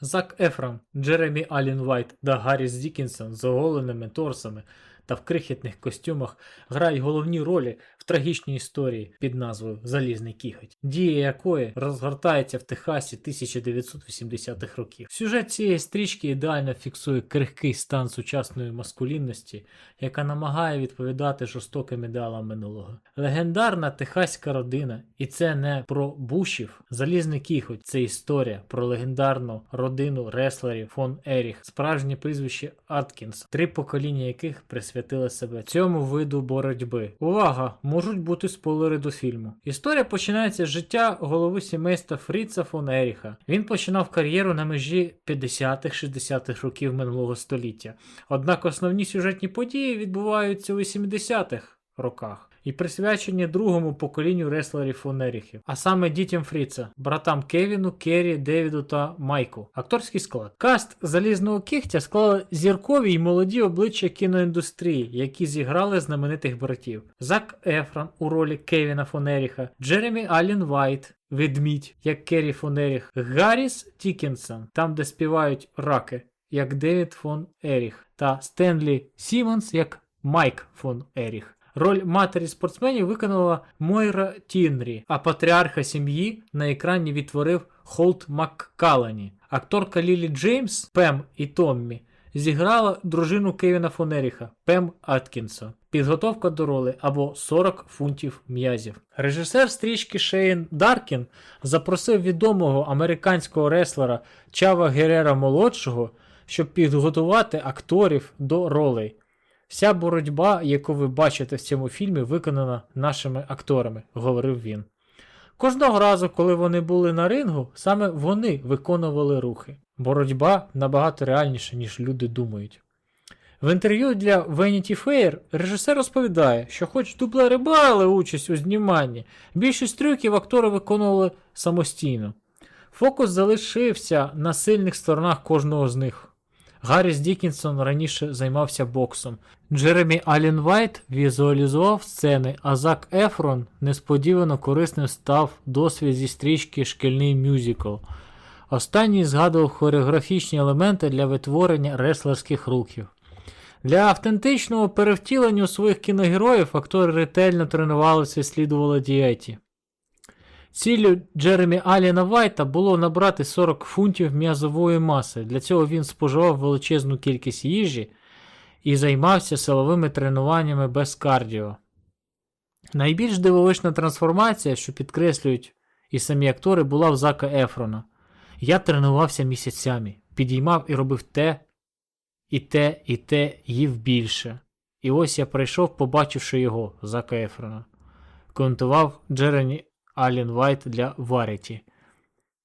Зак Ефрам, Джеремі Алін Вайт та Гарріс Дікінсон з оголеними торсами та в крихітних костюмах грають головні ролі трагічній історії під назвою Залізний кіготь, дія якої розгортається в Техасі 1980-х років. Сюжет цієї стрічки ідеально фіксує крихкий стан сучасної маскулінності, яка намагає відповідати жорстоким ідеалам минулого. Легендарна техаська родина, і це не про бушів. Залізний кіхоть це історія про легендарну родину реслерів фон Еріх, справжнє прізвище Аткінс, три покоління яких присвятили себе цьому виду боротьби. Увага! Можуть бути спойлери до фільму. Історія починається з життя голови сімейства Фріца фон Еріха. Він починав кар'єру на межі 50-60-х років минулого століття. Однак основні сюжетні події відбуваються у 80-х роках і присвячені другому поколінню реслерів фон Еріхів, а саме дітям Фріца, братам Кевіну, Керрі, Девіду та Майку. Акторський склад. Каст залізного кігтя склали зіркові й молоді обличчя кіноіндустрії, які зіграли знаменитих братів. Зак Ефрон у ролі Кевіна фон Еріха, Джеремі Аллен Вайт, Ведмідь, як Керрі фон Еріх, Гарріс Тікінсон, там де співають раки, як Девід фон Еріх, та Стенлі Сімонс як Майк фон Еріх. Роль матері спортсменів виконала Мойра Тінрі, а патріарха сім'ї на екрані відтворив Холт Маккалані. Акторка Лілі Джеймс, Пем і Томмі зіграла дружину Кевіна Фонеріха Пем Аткінсон. Підготовка до роли або 40 фунтів м'язів. Режисер стрічки Шейн Даркін запросив відомого американського реслера Чава Герера молодшого, щоб підготувати акторів до ролей. Вся боротьба, яку ви бачите в цьому фільмі, виконана нашими акторами, говорив він. Кожного разу, коли вони були на рингу, саме вони виконували рухи. Боротьба набагато реальніша, ніж люди думають. В інтерв'ю для Vanity Fair режисер розповідає, що хоч дублери брали участь у зніманні, більшість трюків актори виконували самостійно. Фокус залишився на сильних сторонах кожного з них. Гарріс Дікінсон раніше займався боксом. Джеремі Аллен Вайт візуалізував сцени, а Зак Ефрон несподівано корисним став досвід зі стрічки Шкільний мюзикл. Останній згадував хореографічні елементи для витворення реслерських рухів. Для автентичного перевтілення своїх кіногероїв актори ретельно тренувалися і слідували дієті. Ціллю Джеремі Аліна Вайта було набрати 40 фунтів м'язової маси. Для цього він споживав величезну кількість їжі і займався силовими тренуваннями без кардіо. Найбільш дивовижна трансформація, що підкреслюють і самі актори, була в Зака Ефрона. Я тренувався місяцями, підіймав і робив те, і те, і те, їв більше. І ось я прийшов, побачивши його, Зака Ефрона. Коментував Джеремі Аллен Вайт для Варіті.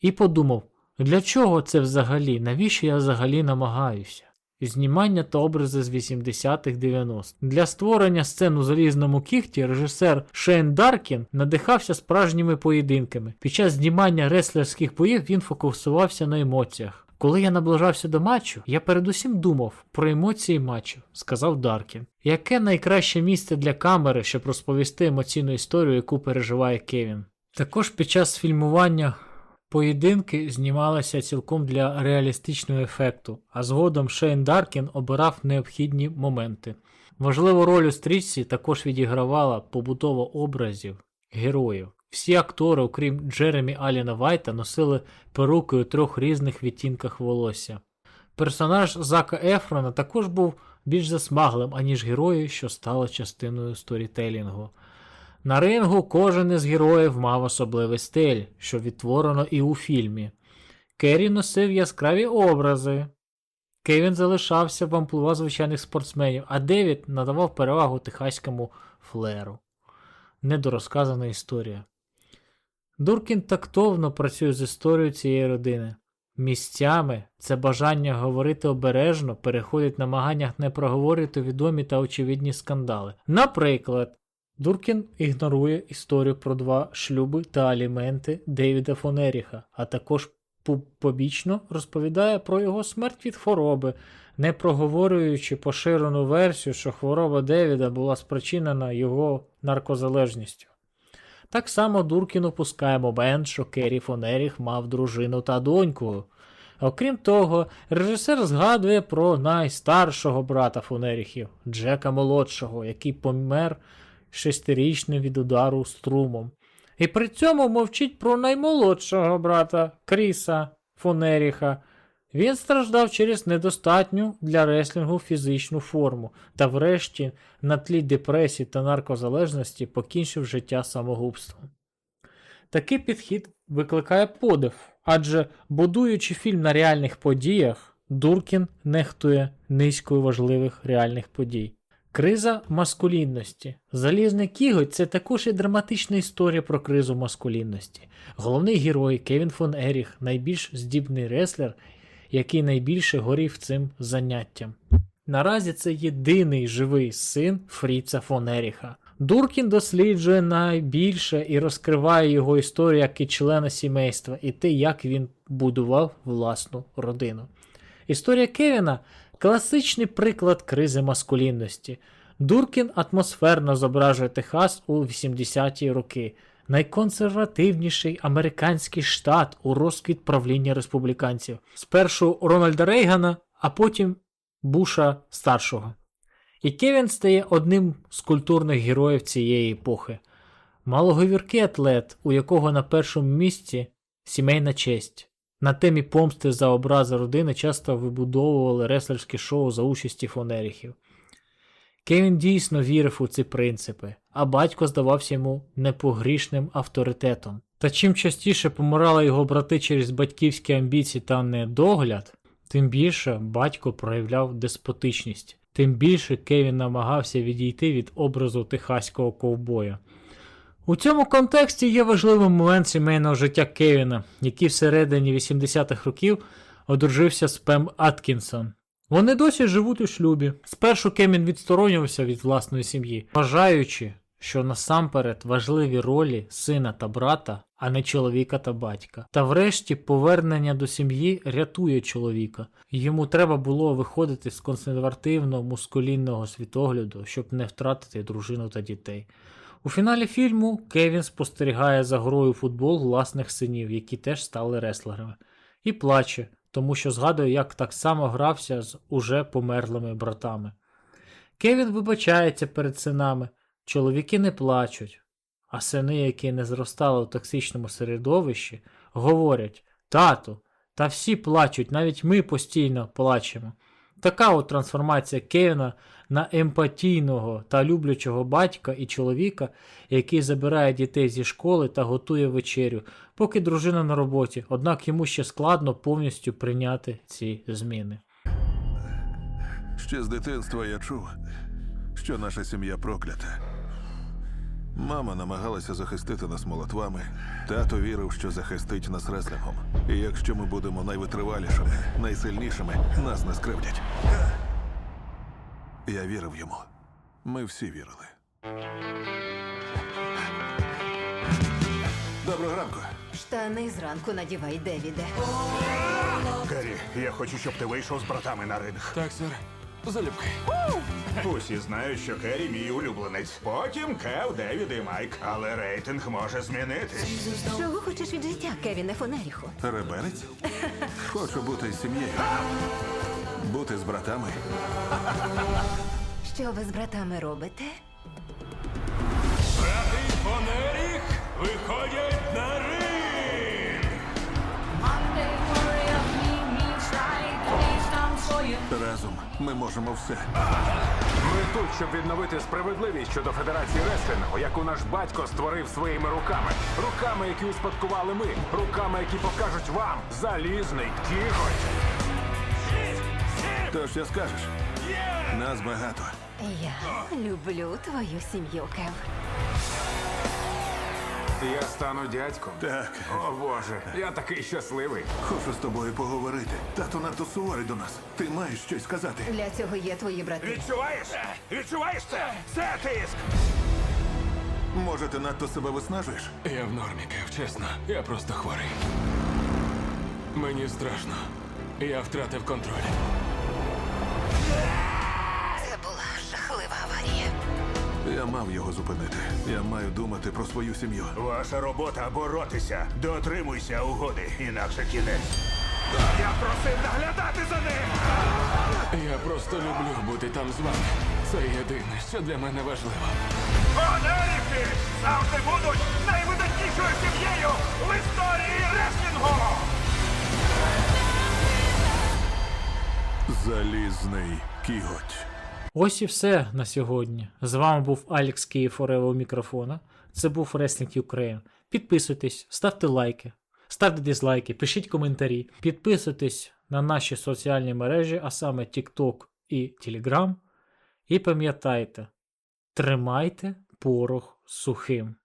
І подумав, для чого це взагалі? Навіщо я взагалі намагаюся? Знімання та образи з 80-х 90-х. Для створення сцен у залізному кіхті режисер Шейн Даркін надихався справжніми поєдинками. Під час знімання реслерських боїв він фокусувався на емоціях. Коли я наближався до матчу, я передусім думав про емоції матчу, сказав Даркін. Яке найкраще місце для камери, щоб розповісти емоційну історію, яку переживає Кевін? Також під час фільмування поєдинки знімалися цілком для реалістичного ефекту, а згодом Шейн Даркін обирав необхідні моменти. Важливу роль у стрічці також відігравала побудова образів героїв. Всі актори, окрім Джеремі Аліна Вайта, носили перуки у трьох різних відтінках волосся. Персонаж Зака Ефрона також був більш засмаглим, аніж герої, що стали частиною сторітелінгу. На рингу кожен із героїв мав особливий стиль, що відтворено і у фільмі. Керрі носив яскраві образи. Кевін залишався в амплуа звичайних спортсменів, а Девід надавав перевагу техаському флеру. Недорозказана історія. Дуркін тактовно працює з історією цієї родини. Місцями це бажання говорити обережно переходить намаганнях не проговорити відомі та очевидні скандали. Наприклад, Дуркін ігнорує історію про два шлюби та аліменти Дейвіда фон Еріха, а також побічно розповідає про його смерть від хвороби, не проговорюючи поширену версію, що хвороба Девіда була спричинена його наркозалежністю. Так само Дуркін опускає момент, що Керрі фон Еріх мав дружину та доньку. Окрім того, режисер згадує про найстаршого брата Фунеріхів Джека Молодшого, який помер шестирічним від удару струмом. І при цьому мовчить про наймолодшого брата Кріса Фунеріха. Він страждав через недостатню для реслінгу фізичну форму та, врешті, на тлі депресії та наркозалежності покінчив життя самогубством. Такий підхід викликає подив, адже, будуючи фільм на реальних подіях, Дуркін нехтує низькою важливих реальних подій. Криза маскулінності. Залізний кіготь це також і драматична історія про кризу маскулінності. Головний герой Кевін фон Еріх найбільш здібний реслер, який найбільше горів цим заняттям. Наразі це єдиний живий син Фріца фон Еріха. Дуркін досліджує найбільше і розкриває його історію як і члена сімейства, і те, як він будував власну родину. Історія Кевіна класичний приклад кризи маскулінності. Дуркін атмосферно зображує Техас у 80-ті роки, найконсервативніший американський штат у розквіт правління республіканців. Спершу Рональда Рейгана, а потім Буша старшого. І Кевін стає одним з культурних героїв цієї епохи. Малоговіркий атлет, у якого на першому місці сімейна честь. На темі помсти за образи родини часто вибудовували реслерські шоу за участі фонеріхів. Кевін дійсно вірив у ці принципи, а батько здавався йому непогрішним авторитетом. Та чим частіше помирали його брати через батьківські амбіції та недогляд, тим більше батько проявляв деспотичність, тим більше Кевін намагався відійти від образу техаського ковбоя. У цьому контексті є важливий момент сімейного життя Кевіна, який всередині 80-х років одружився з Пем Аткінсон. Вони досі живуть у шлюбі. Спершу Кевін відсторонювався від власної сім'ї, вважаючи, що насамперед важливі ролі сина та брата, а не чоловіка та батька. Та врешті повернення до сім'ї рятує чоловіка. Йому треба було виходити з консервативно мускулінного світогляду, щоб не втратити дружину та дітей. У фіналі фільму Кевін спостерігає за грою у футбол власних синів, які теж стали реслерами, і плаче, тому що згадує, як так само грався з уже померлими братами. Кевін вибачається перед синами, чоловіки не плачуть, а сини, які не зростали у токсичному середовищі, говорять: Тату, та всі плачуть, навіть ми постійно плачемо. Така от трансформація Кевіна на емпатійного та люблячого батька і чоловіка, який забирає дітей зі школи та готує вечерю, поки дружина на роботі, однак йому ще складно повністю прийняти ці зміни. Ще з дитинства я чув, що наша сім'я проклята. Мама намагалася захистити нас молотвами. Тато вірив, що захистить нас реслінгом. І якщо ми будемо найвитривалішими, найсильнішими, нас не скривдять. Я вірив йому. Ми всі вірили. Доброго ранку. Штани зранку надівай, Девіде. Керрі, я хочу, щоб ти вийшов з братами на ринг. Так, сер. Залюбки. Усі знають, що Керрі мій улюбленець. Потім Кев, Девід і Майк. Але рейтинг може змінитись. Чого хочеш від життя, Кевіне Фонеріху? Реберець? Хочу бути з сім'єю. Бути з братами. Що ви з братами робите? Брати Фонеріх виходять Разом ми можемо все. Ми тут, щоб відновити справедливість щодо Федерації реслінгу, яку наш батько створив своїми руками. Руками, які успадкували ми, руками, які покажуть вам залізний кіготь. То що скажеш? Нас багато. Я люблю твою сім'ю, Кев. Я стану дядьком. Так, О боже, я такий щасливий. хочу з тобою поговорити. Тато надто суворий до нас. Ти маєш щось сказати. Для цього є твої брати. Відчуваєш? Відчуваєш це? Це тиск! Може, ти надто себе виснажуєш? Я в нормі, Кев, чесно. Я просто хворий. Мені страшно. Я втратив контроль. Я мав його зупинити. Я маю думати про свою сім'ю. Ваша робота боротися. Дотримуйся угоди, інакше кінець. Я просив наглядати за ним! Я просто люблю бути там з вами. Це єдине, що для мене важливо. Конеріки завжди будуть найвидатнішою сім'єю в історії реслінгу! Залізний кіготь. Ось і все на сьогодні. З вами був Алекс Київ у мікрофона. Це був Wrestling Ukraine. Підписуйтесь, ставте лайки, ставте дизлайки, пишіть коментарі, підписуйтесь на наші соціальні мережі, а саме TikTok і Telegram. І пам'ятайте, тримайте порох сухим.